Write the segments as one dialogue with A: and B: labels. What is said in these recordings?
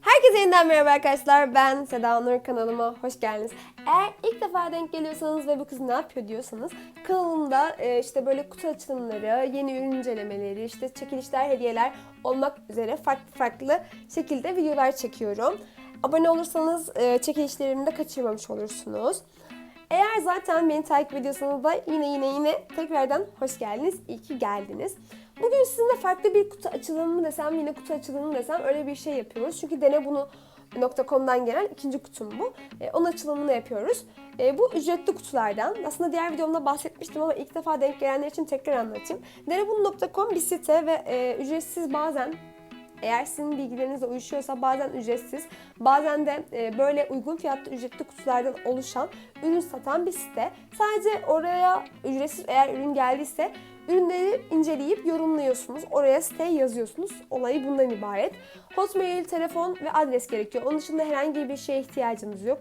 A: Herkese yeniden merhaba arkadaşlar. Ben Seda Nur kanalıma hoş geldiniz. Eğer ilk defa denk geliyorsanız ve bu kız ne yapıyor diyorsanız kanalımda e, işte böyle kutu açılımları, yeni ürün incelemeleri, işte çekilişler, hediyeler olmak üzere farklı farklı şekilde videolar çekiyorum. Abone olursanız e, çekilişlerimi de kaçırmamış olursunuz. Eğer zaten beni takip ediyorsanız da yine yine yine tekrardan hoş geldiniz. İyi ki geldiniz. Bugün sizinle farklı bir kutu açılımı mı desem, yine kutu açılımı mı desem öyle bir şey yapıyoruz. Çünkü dene bunu .com'dan gelen ikinci kutum bu. E, onun açılımını yapıyoruz. E, bu ücretli kutulardan. Aslında diğer videomda bahsetmiştim ama ilk defa denk gelenler için tekrar anlatayım. Denebunu.com bir site ve e, ücretsiz bazen eğer sizin bilgilerinizle uyuşuyorsa bazen ücretsiz, bazen de e, böyle uygun fiyatlı ücretli kutulardan oluşan ürün satan bir site. Sadece oraya ücretsiz eğer ürün geldiyse ürünleri inceleyip yorumluyorsunuz. Oraya siteye yazıyorsunuz. Olayı bundan ibaret. Hotmail, telefon ve adres gerekiyor. Onun dışında herhangi bir şeye ihtiyacınız yok.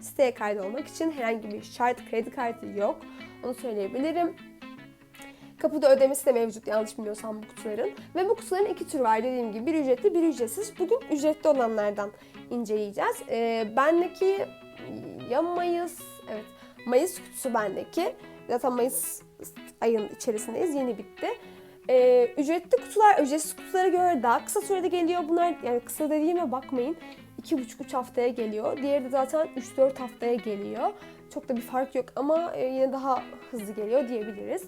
A: Siteye kaydolmak için herhangi bir şart, kredi kartı yok. Onu söyleyebilirim. Kapıda ödemesi de mevcut yanlış bilmiyorsam bu kutuların. Ve bu kutuların iki türü var dediğim gibi. Bir ücretli, bir ücretsiz. Bugün ücretli olanlardan inceleyeceğiz. Ee, bendeki ya Mayıs, evet Mayıs kutusu bendeki. Zaten Mayıs ayın içerisindeyiz. Yeni bitti. Ee, ücretli kutular ücretsiz kutulara göre daha kısa sürede geliyor. Bunlar yani kısa dediğime bakmayın. 2,5-3 haftaya geliyor. Diğeri de zaten 3-4 haftaya geliyor. Çok da bir fark yok ama e, yine daha hızlı geliyor diyebiliriz.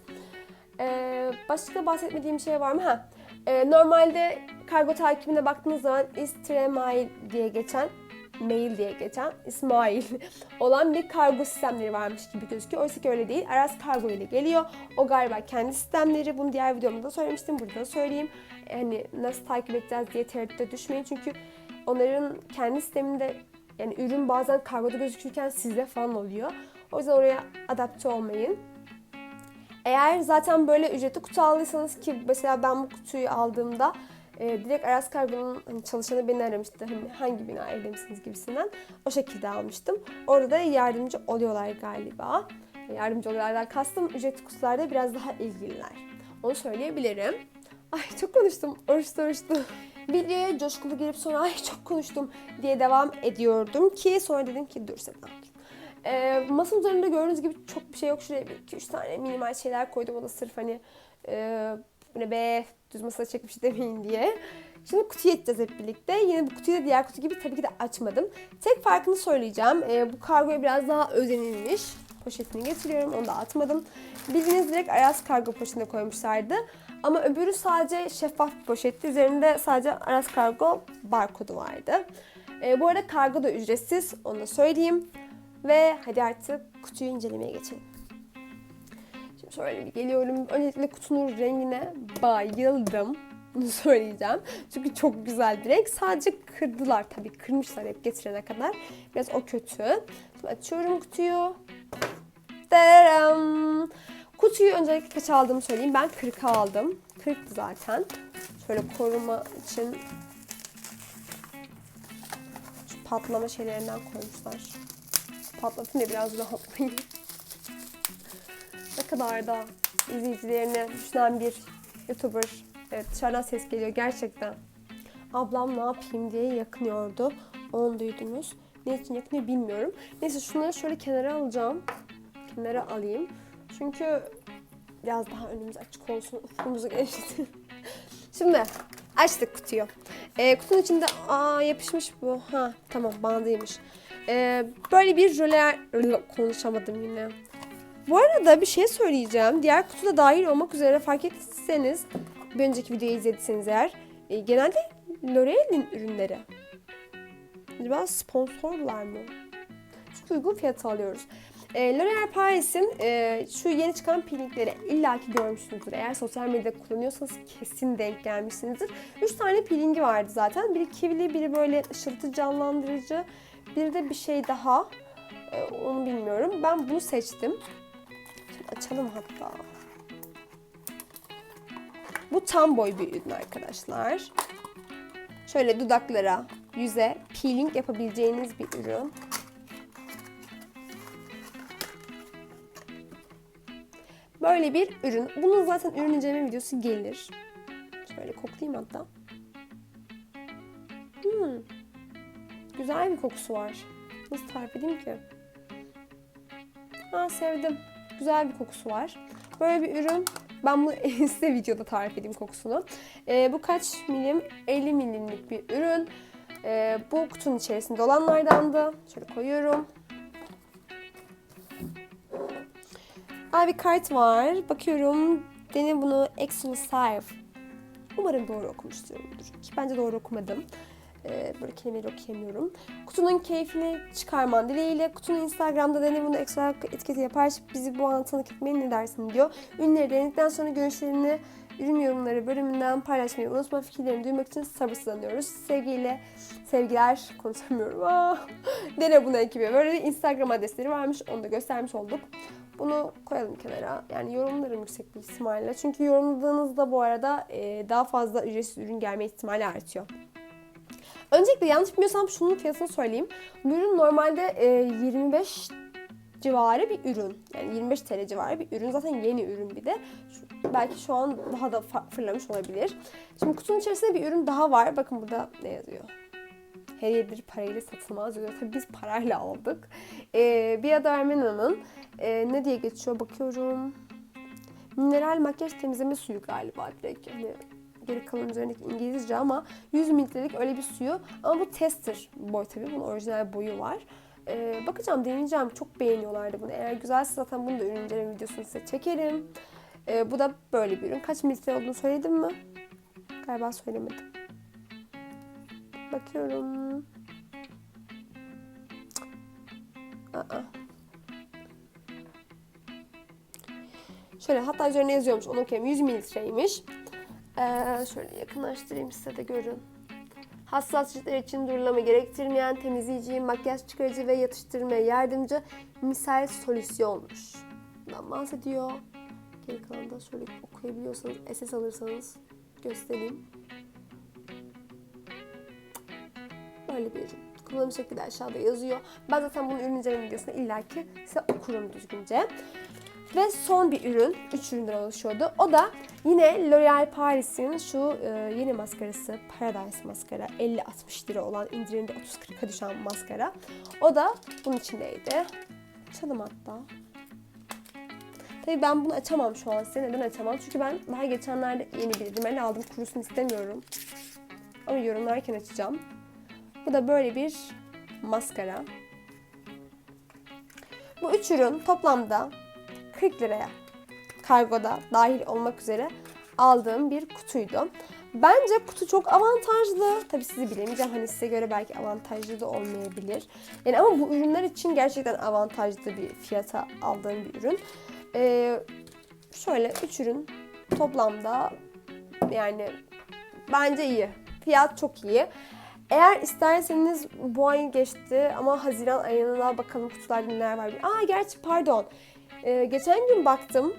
A: Ee, başka bahsetmediğim şey var mı? Ha. Ee, normalde kargo takibine baktığınız zaman İstiremail diye geçen mail diye geçen İsmail olan bir kargo sistemleri varmış gibi gözüküyor. Oysa ki öyle değil. Aras Kargo ile geliyor. O galiba kendi sistemleri. Bunu diğer videomda da söylemiştim. Burada da söyleyeyim. Yani nasıl takip edeceğiz diye tereddüte düşmeyin. Çünkü onların kendi sisteminde yani ürün bazen kargoda gözükürken sizde falan oluyor. O yüzden oraya adapte olmayın. Eğer zaten böyle ücretli kutu aldıysanız ki mesela ben bu kutuyu aldığımda e, direkt Aras Kargo'nun hani çalışanı beni aramıştı. Hani hangi bina evde misiniz gibisinden. O şekilde almıştım. Orada da yardımcı oluyorlar galiba. Yardımcı oluyorlardan kastım ücretli kutularda biraz daha ilgililer. Onu söyleyebilirim. Ay çok konuştum. Oruçlu oruçlu. Videoya coşkulu girip sonra ay çok konuştum diye devam ediyordum ki sonra dedim ki dur Seda e, masanın üzerinde gördüğünüz gibi çok bir şey yok. Şuraya bir iki üç tane minimal şeyler koydum. O da sırf hani e, bu ne be düz masada çekmiş demeyin diye. Şimdi kutuyu açacağız hep birlikte. Yine bu kutuyu da diğer kutu gibi tabii ki de açmadım. Tek farkını söyleyeceğim. E, bu kargoya biraz daha özenilmiş. Poşetini getiriyorum. Onu da atmadım. Bildiğiniz direkt Aras kargo poşetine koymuşlardı. Ama öbürü sadece şeffaf bir poşetti. Üzerinde sadece Aras kargo barkodu vardı. E, bu arada kargo da ücretsiz. Onu da söyleyeyim. Ve hadi artık kutuyu incelemeye geçelim. Şimdi şöyle bir geliyorum. Öncelikle kutunun rengine bayıldım. Bunu söyleyeceğim. Çünkü çok güzel bir renk. Sadece kırdılar tabii. Kırmışlar hep getirene kadar. Biraz o kötü. Şimdi açıyorum kutuyu. Tadam! Kutuyu öncelikle kaç aldığımı söyleyeyim. Ben 40 aldım. 40'tı zaten. Şöyle koruma için şu patlama şeylerinden koymuşlar patlatın da biraz rahatlayayım. Kadar da izleyicilerini düşünen bir YouTuber. Evet dışarıdan ses geliyor gerçekten. Ablam ne yapayım diye yakınıyordu. Onu duydunuz. Ne için yakınıyor bilmiyorum. Neyse şunları şöyle kenara alacağım. Kenara alayım. Çünkü biraz daha önümüz açık olsun. Ufkumuzu genişletin. Şimdi açtık kutuyu. Ee, kutunun içinde aa yapışmış bu. Ha tamam bandıymış. Ee, böyle bir jöler konuşamadım yine. Bu arada bir şey söyleyeceğim. Diğer kutuda dahil olmak üzere fark ettiyseniz bir önceki videoyu izlediyseniz eğer e, genelde L'Oreal'in ürünleri. Acaba sponsorlar mı? Çok uygun fiyata alıyoruz. E, L'Oreal Paris'in e, şu yeni çıkan peelingleri illaki görmüşsünüzdür. Eğer sosyal medyada kullanıyorsanız kesin denk gelmişsinizdir. 3 tane peelingi vardı zaten. Biri kivili, biri böyle ışıltı canlandırıcı, bir de bir şey daha. Ee, onu bilmiyorum. Ben bunu seçtim. Açalım hatta. Bu tam boy bir ürün arkadaşlar. Şöyle dudaklara, yüze peeling yapabileceğiniz bir ürün. Böyle bir ürün. Bunun zaten ürün inceleme videosu gelir. Şöyle koklayayım hatta. Hmm. Güzel bir kokusu var. Nasıl tarif edeyim ki? Ha sevdim. Güzel bir kokusu var. Böyle bir ürün. Ben bunu size videoda tarif edeyim kokusunu. Ee, bu kaç milim? 50 milimlik bir ürün. Ee, bu kutunun içerisinde olanlardandı. Şöyle koyuyorum. Aa, bir kart var. Bakıyorum. Dene bunu exclusive. Umarım doğru okumuşturumdur. Ki bence doğru okumadım. Ee, böyle kelimeleri okuyamıyorum. Kutunun keyfini çıkarman dileğiyle. Kutunun Instagram'da dene bunu ekstra etiketi yapar. Bizi bu an tanık etmeye ne dersin diyor. Ürünleri denedikten sonra görüşlerini ürün yorumları bölümünden paylaşmayı unutma. Fikirlerini duymak için sabırsızlanıyoruz. Sevgiyle, sevgiler konuşamıyorum. Aa, dene bunu ekibi. Böyle Instagram adresleri varmış. Onu da göstermiş olduk. Bunu koyalım kenara. Yani yorumlarım yüksek bir ihtimalle. Çünkü yorumladığınızda bu arada e, daha fazla ücretsiz ürün gelme ihtimali artıyor. Öncelikle yanlış bilmiyorsam şunun fiyatını söyleyeyim. Bu ürün normalde e, 25 civarı bir ürün. Yani 25 TL civarı bir ürün. Zaten yeni ürün bir de. Şu- belki şu an daha da fırlamış olabilir. Şimdi kutunun içerisinde bir ürün daha var. Bakın burada ne yazıyor? Hediyedir parayla satılmaz diyor. Tabii biz parayla aldık. Ee, Biada Armena'nın e, ne diye geçiyor bakıyorum. Mineral makyaj temizleme suyu galiba direkt. Hani geri kalan üzerindeki İngilizce ama 100 mililitrelik öyle bir suyu. Ama bu tester boy tabii. Bunun orijinal boyu var. Ee, bakacağım, deneyeceğim. Çok beğeniyorlardı bunu. Eğer güzelse zaten bunu da ürün inceleme videosunu size çekerim. Ee, bu da böyle bir ürün. Kaç mililitre olduğunu söyledim mi? Galiba söylemedim. Bakıyorum. Aa. Şöyle hatta üzerine yazıyormuş. Onu okuyayım. 100 mililitreymiş. Ee, şöyle yakınlaştırayım size de görün. Hassas ciltler için durulama gerektirmeyen temizleyici, makyaj çıkarıcı ve yatıştırmaya yardımcı misal solüsyonmuş. Bundan bahsediyor. Geri kalanı da şöyle okuyabiliyorsanız, SS alırsanız göstereyim. Böyle bir. Kullanım şekli de aşağıda yazıyor. Ben zaten bunun ürün inceleme videosunda illaki size okurum düzgünce. Ve son bir ürün, 3 üründen oluşuyordu. O da yine L'Oreal Paris'in şu e, yeni maskarası Paradise maskara 50-60 lira olan indirimde 30-40'a düşen maskara. O da bunun içindeydi. Açalım hatta. Tabii ben bunu açamam şu an size. Neden açamam? Çünkü ben daha geçenlerde yeni bir rimel aldım. Kurusun istemiyorum. Ama yorumlarken açacağım. Bu da böyle bir maskara. Bu üç ürün toplamda 40 liraya kargoda dahil olmak üzere aldığım bir kutuydu. Bence kutu çok avantajlı. Tabii sizi bilemeyeceğim. Hani size göre belki avantajlı da olmayabilir. Yani ama bu ürünler için gerçekten avantajlı bir fiyata aldığım bir ürün. Ee, şöyle 3 ürün toplamda yani bence iyi. Fiyat çok iyi. Eğer isterseniz bu ay geçti ama Haziran ayına bakalım kutularda neler var. Aa gerçi pardon. Ee, geçen gün baktım.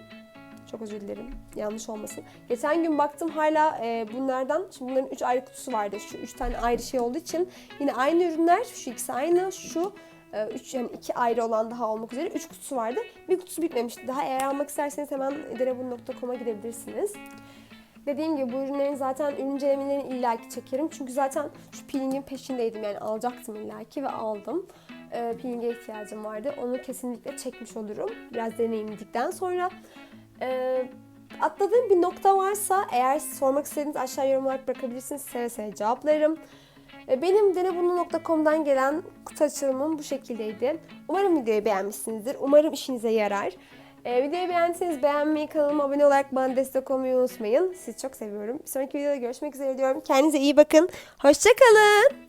A: Çok özür dilerim. Yanlış olmasın. Geçen gün baktım hala e, bunlardan. Şimdi bunların 3 ayrı kutusu vardı. Şu 3 tane ayrı şey olduğu için yine aynı ürünler. Şu ikisi aynı. Şu 3 yani iki ayrı olan daha olmak üzere 3 kutusu vardı. Bir kutusu bitmemişti. Daha eğer almak isterseniz hemen derebun.com'a gidebilirsiniz. Dediğim gibi bu ürünlerin zaten ürün incelemelerini illaki çekerim. Çünkü zaten şu peelingin peşindeydim yani alacaktım illaki ve aldım. Ee, peelinge ihtiyacım vardı. Onu kesinlikle çekmiş olurum. Biraz deneyimledikten sonra. Ee, atladığım bir nokta varsa eğer sormak istediğiniz aşağı yorum olarak bırakabilirsiniz. Seve seve cevaplarım. Ee, Benim denebunu.com'dan gelen kutu açılımım bu şekildeydi. Umarım videoyu beğenmişsinizdir. Umarım işinize yarar. Ee, videoyu beğendiyseniz beğenmeyi, kanalıma abone olarak bana destek olmayı unutmayın. Sizi çok seviyorum. Bir sonraki videoda görüşmek üzere diyorum. Kendinize iyi bakın. Hoşçakalın.